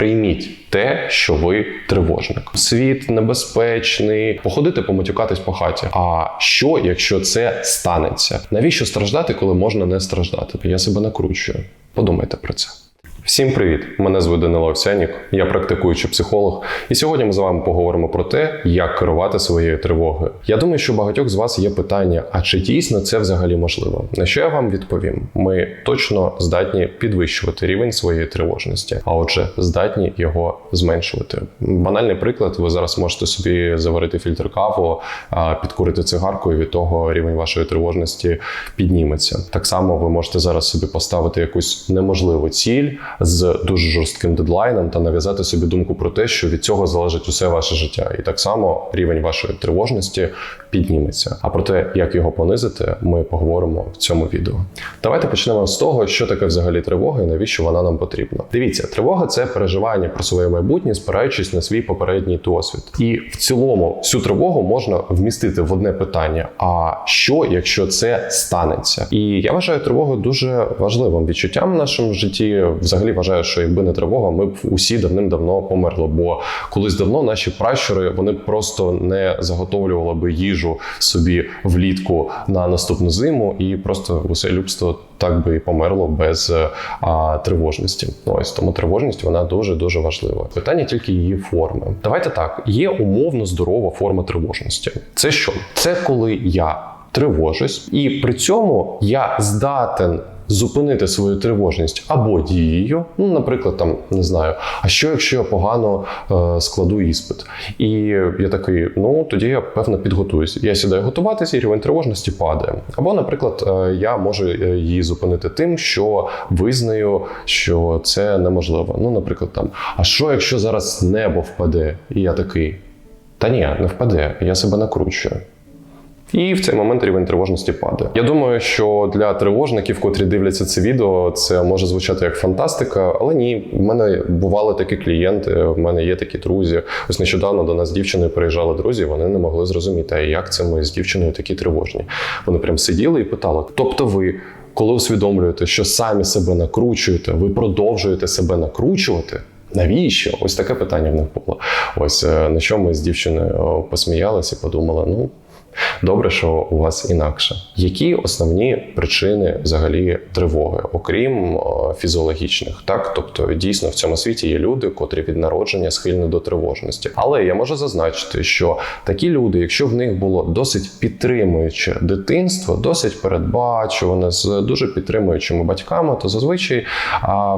Прийміть те, що ви тривожник. Світ небезпечний, походити, поматюкатись по хаті. А що, якщо це станеться? Навіщо страждати, коли можна не страждати? Я себе накручую. Подумайте про це. Всім привіт! Мене звуть Данило Овсянік, я практикуючий психолог, і сьогодні ми з вами поговоримо про те, як керувати своєю тривогою. Я думаю, що багатьох з вас є питання: а чи дійсно це взагалі можливо? На що я вам відповім? Ми точно здатні підвищувати рівень своєї тривожності, а отже, здатні його зменшувати. Банальний приклад: ви зараз можете собі заварити фільтр каву, підкурити цигарку, і від того рівень вашої тривожності підніметься. Так само ви можете зараз собі поставити якусь неможливу ціль з дуже жорстким дедлайном та нав'язати собі думку про те, що від цього залежить усе ваше життя, і так само рівень вашої тривожності підніметься. А про те, як його понизити, ми поговоримо в цьому відео. Давайте почнемо з того, що таке взагалі тривога і навіщо вона нам потрібна. Дивіться, тривога це переживання про своє майбутнє, спираючись на свій попередній досвід. І в цілому всю тривогу можна вмістити в одне питання: а що, якщо це станеться? І я вважаю тривогу дуже важливим відчуттям в нашому житті. Взагалі вважаю, що якби не тривога, ми б усі давним-давно померли. Бо колись давно наші пращури вони просто не заготовлювали би їжу собі влітку на наступну зиму, і просто усе людство так би і померло без а, тривожності. Ось тому тривожність вона дуже дуже важлива. Питання тільки її форми. Давайте так: є умовно здорова форма тривожності. Це що? Це коли я тривожусь, і при цьому я здатен. Зупинити свою тривожність або дією, ну, наприклад, там не знаю, а що якщо я погано е, складу іспит? І я такий, ну тоді я певно підготуюсь. Я сідаю готуватися, і рівень тривожності падає. Або, наприклад, е, я можу е, її зупинити тим, що визнаю, що це неможливо. Ну, наприклад, там, а що якщо зараз небо впаде? І я такий, та ні, не впаде, я себе накручую. І в цей момент рівень тривожності падає. Я думаю, що для тривожників, котрі дивляться це відео, це може звучати як фантастика, але ні, в мене бували такі клієнти, в мене є такі друзі. Ось нещодавно до нас з дівчиною приїжджали друзі, вони не могли зрозуміти, як це ми з дівчиною такі тривожні. Вони прям сиділи і питали: тобто ви. Коли усвідомлюєте, що самі себе накручуєте, ви продовжуєте себе накручувати. Навіщо? Ось таке питання в них було. Ось е, на що ми з дівчиною посміялися і подумали: ну Добре, що у вас інакше. Які основні причини взагалі тривоги, окрім фізіологічних, так тобто дійсно в цьому світі є люди, котрі від народження схильні до тривожності. Але я можу зазначити, що такі люди, якщо в них було досить підтримуюче дитинство, досить передбачуване з дуже підтримуючими батьками, то зазвичай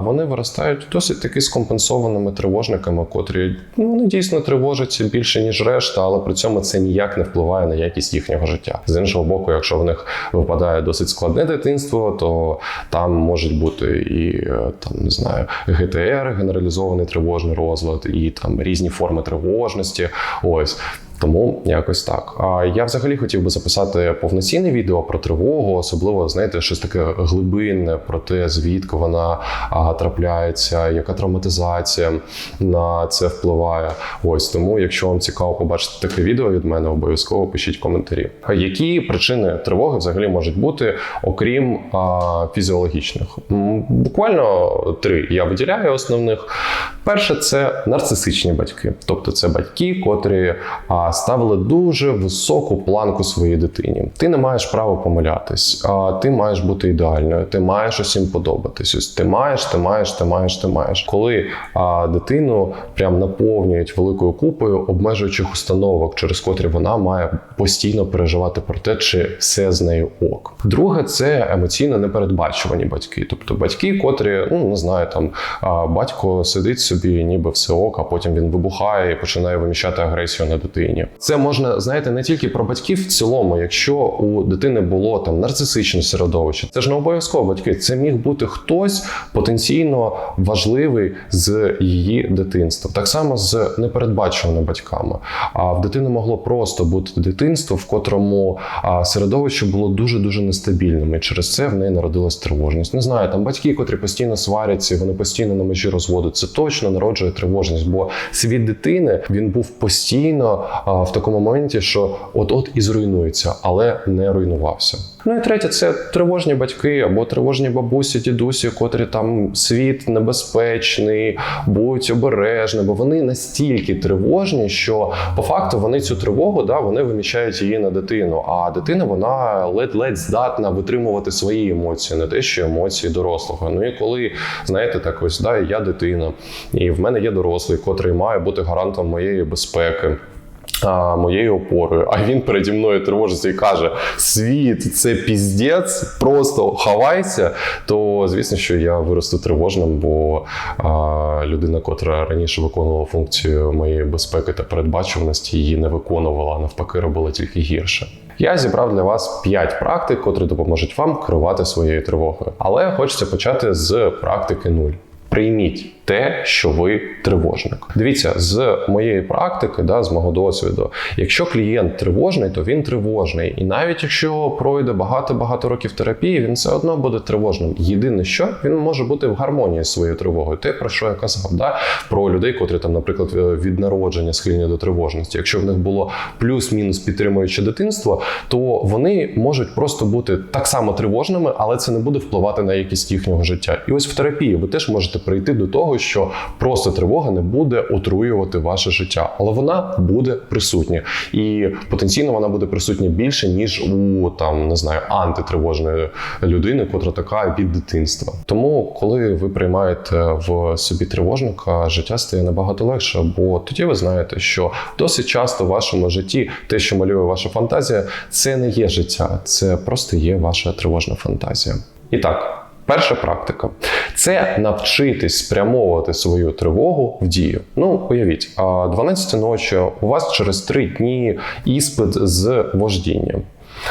вони виростають досить таки скомпенсованими тривожниками, котрі ну, дійсно тривожаться більше ніж решта, але при цьому це ніяк не впливає на якість їхнього життя. З іншого боку, якщо в них випадає досить складне дитинство, то там можуть бути і там не знаю ГТР, генералізований тривожний розлад, і там різні форми тривожності. Ось. Тому якось так. А я взагалі хотів би записати повноцінне відео про тривогу, особливо знаєте, щось таке глибинне про те, звідки вона трапляється, яка травматизація на це впливає. Ось тому, якщо вам цікаво побачити таке відео від мене, обов'язково пишіть коментарі. Які причини тривоги взагалі можуть бути, окрім а, фізіологічних? Буквально три я виділяю основних. Перше це нарцисичні батьки, тобто це батьки, котрі а, ставили дуже високу планку своїй дитині. Ти не маєш права помилятись, а ти маєш бути ідеальною, ти маєш усім подобатись. Ось ти маєш, ти маєш, ти маєш, ти маєш. Коли дитину прям наповнюють великою купою обмежуючих установок, через котрі вона має постійно переживати про те, чи все з нею ок. Друге, це емоційно непередбачувані батьки, тобто батьки, котрі ну не знаю, там батько сидить собі, ніби все ок, а потім він вибухає і починає виміщати агресію на дитині. Це можна знаєте не тільки про батьків в цілому, якщо у дитини було там нарцисичне середовище, це ж не обов'язково батьки. Це міг бути хтось потенційно важливий з її дитинства. Так само з непередбаченими батьками. А в дитини могло просто бути дитинство, в котрому середовище було дуже дуже нестабільним. І через це в неї народилась тривожність. Не знаю, там батьки, котрі постійно сваряться, вони постійно на межі розводу. Це точно народжує тривожність, бо світ дитини він був постійно а, в такому моменті, що от-от і зруйнується, але не руйнувався. Ну і третє, це тривожні батьки або тривожні бабусі, дідусі, котрі там світ небезпечний, будь обережний, бо вони настільки тривожні, що по факту вони цю тривогу да, вони виміщають її на дитину. А дитина вона ледь-ледь здатна витримувати свої емоції, не те, що емоції дорослого. Ну і коли знаєте, так ось да, я дитина, і в мене є дорослий, котрий має бути гарантом моєї безпеки. А, моєю опорою, а він переді мною тривожиться і каже: світ, це піздець, просто хавайся. То звісно, що я виросту тривожним, бо а, людина, котра раніше виконувала функцію моєї безпеки та передбачуваності, її не виконувала, навпаки, робила тільки гірше. Я зібрав для вас 5 практик, котрі допоможуть вам керувати своєю тривогою. Але хочеться почати з практики 0. Прийміть те, що ви тривожник. Дивіться, з моєї практики, да, з мого досвіду, якщо клієнт тривожний, то він тривожний. І навіть якщо пройде багато-багато років терапії, він все одно буде тривожним. Єдине, що він може бути в гармонії з своєю тривогою. Те, про що я казав, да? про людей, котрі там, наприклад, від народження схильні до тривожності. Якщо в них було плюс-мінус підтримуюче дитинство, то вони можуть просто бути так само тривожними, але це не буде впливати на якість їхнього життя. І ось в терапії ви теж можете прийти до того, що просто тривога не буде отруювати ваше життя, але вона буде присутня, і потенційно вона буде присутня більше ніж у там не знаю антитривожної людини, котра така від дитинства. Тому, коли ви приймаєте в собі тривожника, життя стає набагато легше, бо тоді ви знаєте, що досить часто в вашому житті те, що малює ваша фантазія, це не є життя, це просто є ваша тривожна фантазія. І так. Перша практика це навчитись спрямовувати свою тривогу в дію. Ну, уявіть, а 12 ночі у вас через 3 дні іспит з вождінням.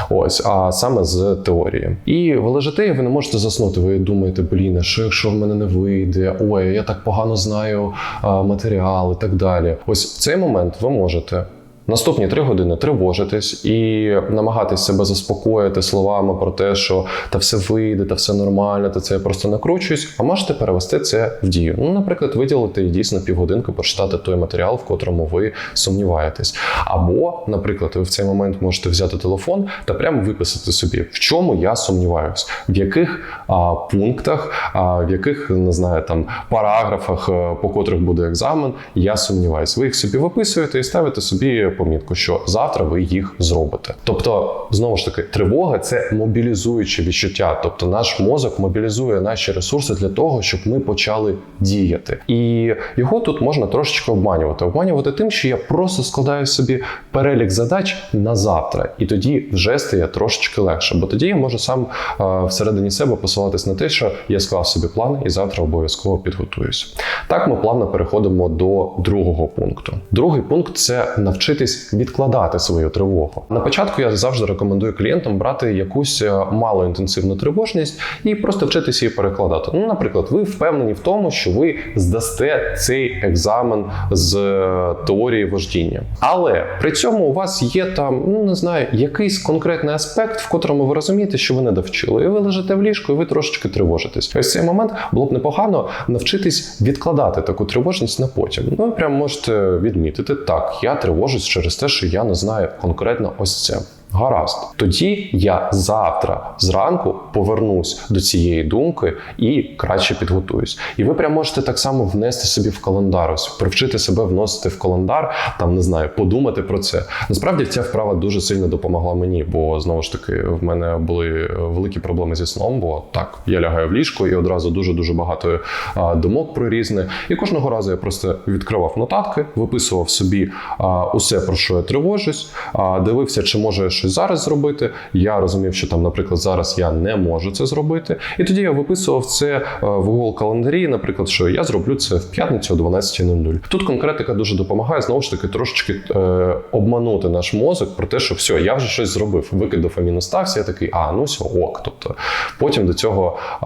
Ось, а саме з теорії. І ви лежите, і ви не можете заснути. Ви думаєте, блін, а що якщо в мене не вийде? Ой, я так погано знаю матеріал і так далі. Ось в цей момент ви можете Наступні три години тривожитись і намагатись себе заспокоїти словами про те, що та все вийде, та все нормально, та це я просто накручуюсь. А можете перевести це в дію. Ну, наприклад, виділити дійсно півгодинки, прочитати той матеріал, в котрому ви сумніваєтесь. Або, наприклад, ви в цей момент можете взяти телефон та прямо виписати собі, в чому я сумніваюсь, в яких а, пунктах, а, в яких не знаю там параграфах, по котрих буде екзамен, я сумніваюсь. Ви їх собі виписуєте і ставите собі помітку, що завтра ви їх зробите. Тобто, знову ж таки, тривога це мобілізуюче відчуття. Тобто, наш мозок мобілізує наші ресурси для того, щоб ми почали діяти. І його тут можна трошечки обманювати. Обманювати тим, що я просто складаю собі перелік задач на завтра, і тоді вже стає трошечки легше. Бо тоді я можу сам а, всередині себе посилатись на те, що я склав собі план і завтра обов'язково підготуюсь. Так ми плавно переходимо до другого пункту. Другий пункт це навчитись відкладати свою тривогу. На початку я завжди рекомендую клієнтам брати якусь е, малоінтенсивну тривожність і просто вчитися її перекладати. Ну, наприклад, ви впевнені в тому, що ви здасте цей екзамен з е, теорії вождіння. Але при цьому у вас є там, ну не знаю, якийсь конкретний аспект, в котрому ви розумієте, що ви не довчили. І ви лежите в ліжку, і ви трошечки тривожитесь. Ось цей момент було б непогано навчитись відкладати таку тривожність на потім. Ну, ви прям можете відмітити так, я тривожусь через те, що я не знаю конкретно ось це. Гаразд, тоді я завтра зранку повернусь до цієї думки і краще підготуюсь. І ви прям можете так само внести собі в календар, ось привчити себе вносити в календар, там не знаю, подумати про це. Насправді ця вправа дуже сильно допомогла мені, бо знову ж таки в мене були великі проблеми зі сном. Бо так я лягаю в ліжко і одразу дуже дуже багато а, думок про різне. І кожного разу я просто відкривав нотатки, виписував собі а, усе про що я тривожусь, а, дивився, чи може щось зараз зробити. Я розумів, що там, наприклад, зараз я не можу це зробити. І тоді я виписував це е, в Google календарі, наприклад, що я зроблю це в п'ятницю о 12.00. Тут конкретика дуже допомагає знову ж таки трошечки е, обманути наш мозок про те, що все, я вже щось зробив. Викид дофаміну я такий, а ну все, ок. Тобто потім до цього а,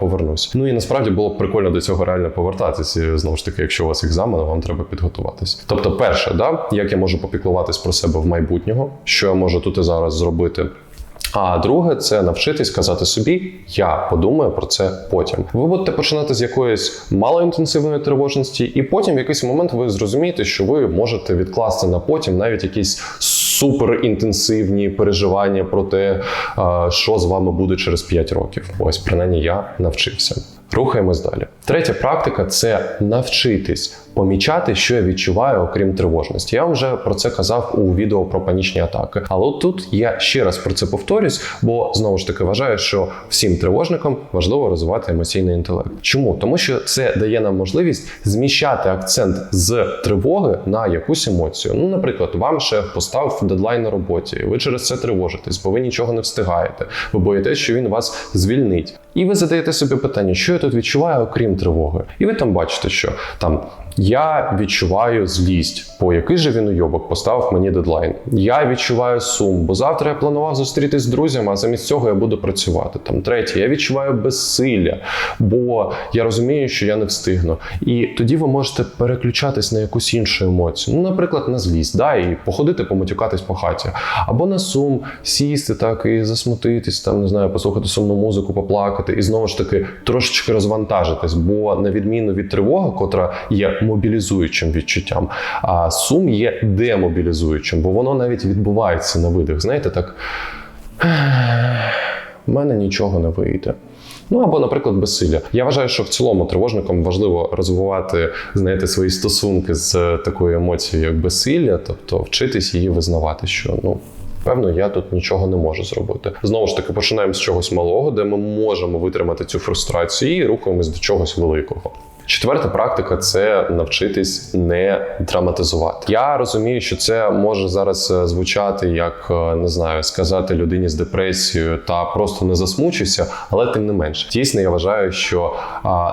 повернусь. Ну і насправді було б прикольно до цього реально повертатися. Знову ж таки, якщо у вас екзамен, вам треба підготуватись. Тобто, перше, да, як я можу попіклуватись про себе в майбутнього, що я можу тут і зараз зробити. А друге, це навчитись казати собі, я подумаю про це потім. Ви будете починати з якоїсь малоінтенсивної тривожності, і потім в якийсь момент ви зрозумієте, що ви можете відкласти на потім навіть якісь суперінтенсивні переживання про те, що з вами буде через 5 років. Ось принаймні я навчився. Рухаємось далі. Третя практика це навчитись помічати, що я відчуваю, окрім тривожності. Я вам вже про це казав у відео про панічні атаки. Але тут я ще раз про це повторюсь, бо знову ж таки вважаю, що всім тривожникам важливо розвивати емоційний інтелект. Чому? Тому що це дає нам можливість зміщати акцент з тривоги на якусь емоцію. Ну, наприклад, вам шеф поставив дедлайн на роботі, і ви через це тривожитесь, бо ви нічого не встигаєте. Ви боїтесь, що він вас звільнить. І ви задаєте собі питання, що я тут відчуваю, окрім тривоги. І ви там бачите, що там я відчуваю злість, бо який же він уйобок поставив мені дедлайн. Я відчуваю сум, бо завтра я планував зустрітись з друзями, а замість цього я буду працювати. Там третє, я відчуваю безсилля, бо я розумію, що я не встигну. І тоді ви можете переключатись на якусь іншу емоцію. Ну, наприклад, на злість, да, і походити, поматюкатись по хаті, або на сум сісти так і засмутитись, там не знаю, послухати сумну музику, поплакати, і знову ж таки трошечки розвантажитись, бо на відміну від тривоги, котра є мобілізуючим відчуттям, а сум є демобілізуючим, бо воно навіть відбувається на видих. Знаєте, так в мене нічого не вийде. Ну або, наприклад, безсилля. Я вважаю, що в цілому тривожникам важливо розвивати, знаєте, свої стосунки з такою емоцією, як безсилля, тобто вчитись її визнавати, що ну. Певно, я тут нічого не можу зробити. Знову ж таки, починаємо з чогось малого, де ми можемо витримати цю фрустрацію і рухаємось до чогось великого. Четверта практика це навчитись не драматизувати. Я розумію, що це може зараз е, звучати як е, не знаю, сказати людині з депресією та просто не засмучуйся, але тим не менше, дійсно я вважаю, що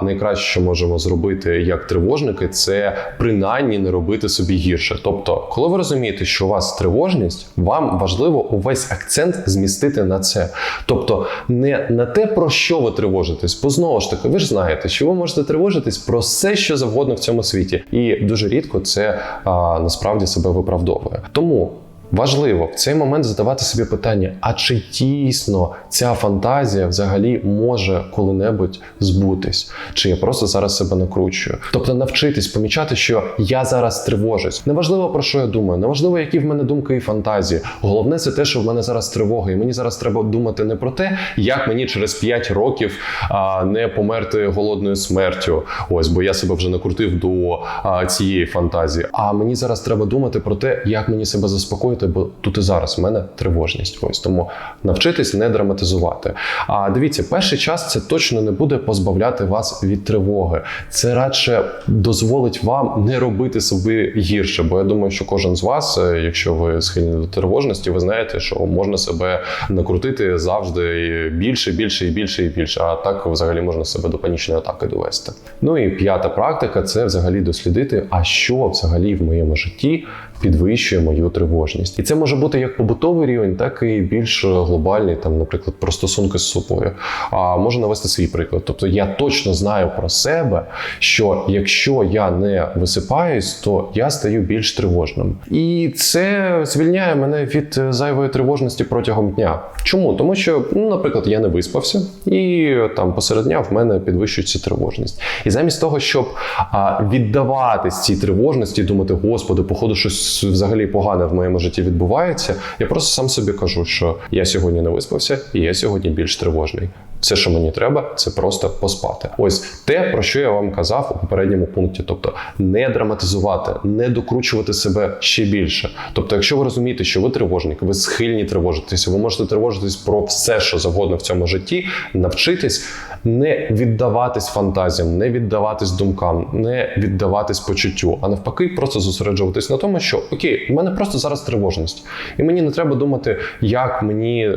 найкраще, що можемо зробити як тривожники, це принаймні не робити собі гірше. Тобто, коли ви розумієте, що у вас тривожність, вам важливо увесь акцент змістити на це. Тобто, не на те, про що ви тривожитесь, бо знову ж таки, ви ж знаєте, що ви можете тривожитись про все, що завгодно в цьому світі, і дуже рідко це а, насправді себе виправдовує. Тому. Важливо в цей момент задавати собі питання: а чи дійсно ця фантазія взагалі може коли-небудь збутись? Чи я просто зараз себе накручую? Тобто навчитись помічати, що я зараз тривожусь. Неважливо про що я думаю, неважливо, які в мене думки і фантазії. Головне це те, що в мене зараз тривога, і мені зараз треба думати не про те, як мені через 5 років а, не померти голодною смертю. Ось, бо я себе вже накрутив до а, цієї фантазії. А мені зараз треба думати про те, як мені себе заспокоїти, бо тут і зараз в мене тривожність. Ось тому навчитись не драматизувати. А дивіться, перший час це точно не буде позбавляти вас від тривоги. Це радше дозволить вам не робити собі гірше. Бо я думаю, що кожен з вас, е, якщо ви схильні до тривожності, ви знаєте, що можна себе накрутити завжди і більше, більше і більше і більше. А так взагалі можна себе до панічної атаки довести. Ну і п'ята практика це взагалі дослідити, а що взагалі в моєму житті підвищує мою тривожність. І це може бути як побутовий рівень, так і більш глобальний, там, наприклад, про стосунки з собою. А можу навести свій приклад. Тобто я точно знаю про себе, що якщо я не висипаюсь, то я стаю більш тривожним. І це звільняє мене від зайвої тривожності протягом дня. Чому? Тому що, ну, наприклад, я не виспався, і там посеред дня в мене підвищується тривожність. І замість того, щоб а, віддаватись цій тривожності, думати, господи, походу, щось взагалі погане в моєму житті відбувається. Я просто сам собі кажу, що я сьогодні не виспався, і я сьогодні більш тривожний. Все, що мені треба, це просто поспати. Ось те, про що я вам казав у попередньому пункті. Тобто не драматизувати, не докручувати себе ще більше. Тобто, якщо ви розумієте, що ви тривожник, ви схильні тривожитися, ви можете тривожитись про все, що завгодно в цьому житті, навчитись не віддаватись фантазіям, не віддаватись думкам, не віддаватись почуттю, а навпаки, просто зосереджуватись на тому, що окей, в мене просто зараз тривожність, і мені не треба думати, як мені е,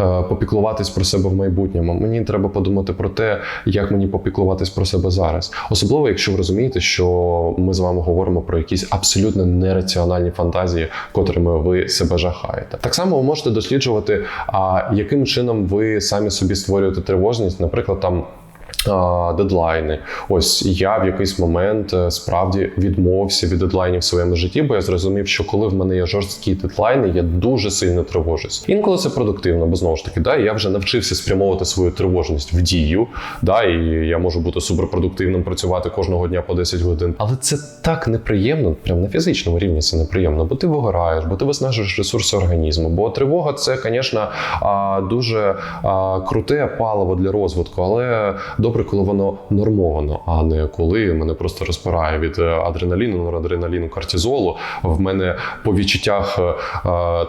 е, попіклуватись про себе в майбутньому. Мені треба подумати про те, як мені попіклуватись про себе зараз. Особливо, якщо ви розумієте, що ми з вами говоримо про якісь абсолютно нераціональні фантазії, котрими ви себе жахаєте. Так само ви можете досліджувати, а яким чином ви самі собі створюєте тривожність, наприклад, там. Дедлайни. Ось я в якийсь момент е, справді відмовився від дедлайнів в своєму житті, бо я зрозумів, що коли в мене є жорсткі дедлайни, я дуже сильно тривожусь. Інколи це продуктивно, бо знову ж таки, да, я вже навчився спрямовувати свою тривожність в дію, да, і я можу бути суперпродуктивним, працювати кожного дня по 10 годин. Але це так неприємно, прям на фізичному рівні це неприємно, бо ти вигораєш, бо ти виснажуєш ресурси організму. Бо тривога це, звісно, дуже круте паливо для розвитку, але добре, коли воно нормовано, а не коли мене просто розпирає від е, адреналіну, норадреналіну, кортизолу. В мене по відчуттях е, е,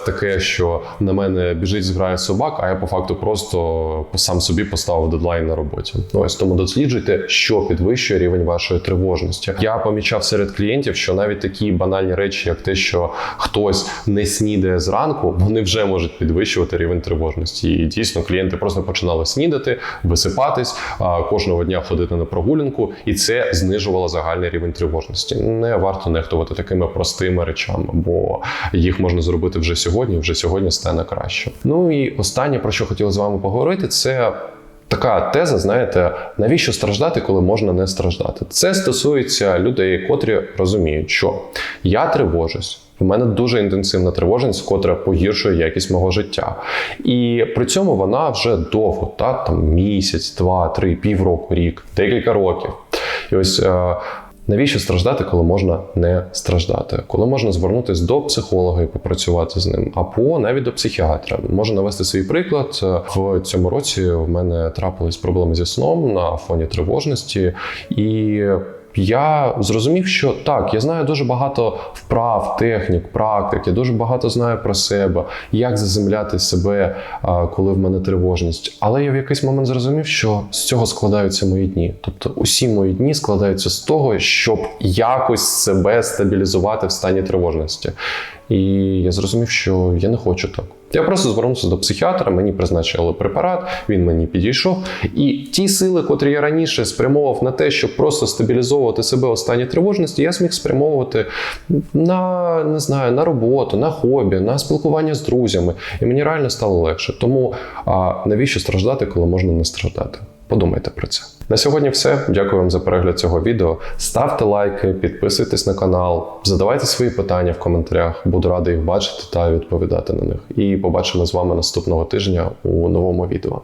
таке, що на мене біжить зграє собак, а я по факту просто сам собі поставив дедлайн на роботі. Ну, Ось тому досліджуйте, що підвищує рівень вашої тривожності. Я помічав серед клієнтів, що навіть такі банальні речі, як те, що хтось не снідає зранку, вони вже можуть підвищувати рівень тривожності. І дійсно клієнти просто починали снідати, висипатись, кожного дня ходити на прогулянку, і це знижувало загальний рівень тривожності. Не варто нехтувати такими простими речами, бо їх можна зробити вже сьогодні. Вже сьогодні стане краще. Ну і останнє про що хотів з вами поговорити, це. Така теза, знаєте, навіщо страждати, коли можна не страждати? Це стосується людей, котрі розуміють, що я тривожусь. У мене дуже інтенсивна тривожність, котра погіршує якість мого життя. І при цьому вона вже довго, та там місяць, два, три, півроку, рік, декілька років. І ось е, навіщо страждати, коли можна не страждати? Коли можна звернутися до психолога і попрацювати з ним, або навіть до психіатра. Можу навести свій приклад. В цьому році в мене трапились проблеми зі сном на фоні тривожності і. Я зрозумів, що так, я знаю дуже багато вправ, технік, практик, я дуже багато знаю про себе, як заземляти себе, коли в мене тривожність. Але я в якийсь момент зрозумів, що з цього складаються мої дні. Тобто усі мої дні складаються з того, щоб якось себе стабілізувати в стані тривожності. І я зрозумів, що я не хочу так. Я просто звернувся до психіатра, мені призначили препарат, він мені підійшов. І ті сили, котрі я раніше спрямовував на те, щоб просто стабілізовувати себе у стані тривожності, я зміг спрямовувати на не знаю, на роботу, на хобі, на спілкування з друзями. І мені реально стало легше. Тому а, навіщо страждати, коли можна не страждати? Подумайте про це. На сьогодні все. Дякую вам за перегляд цього відео. Ставте лайки, підписуйтесь на канал, задавайте свої питання в коментарях. Буду радий їх бачити та відповідати на них. І побачимо з вами наступного тижня у новому відео.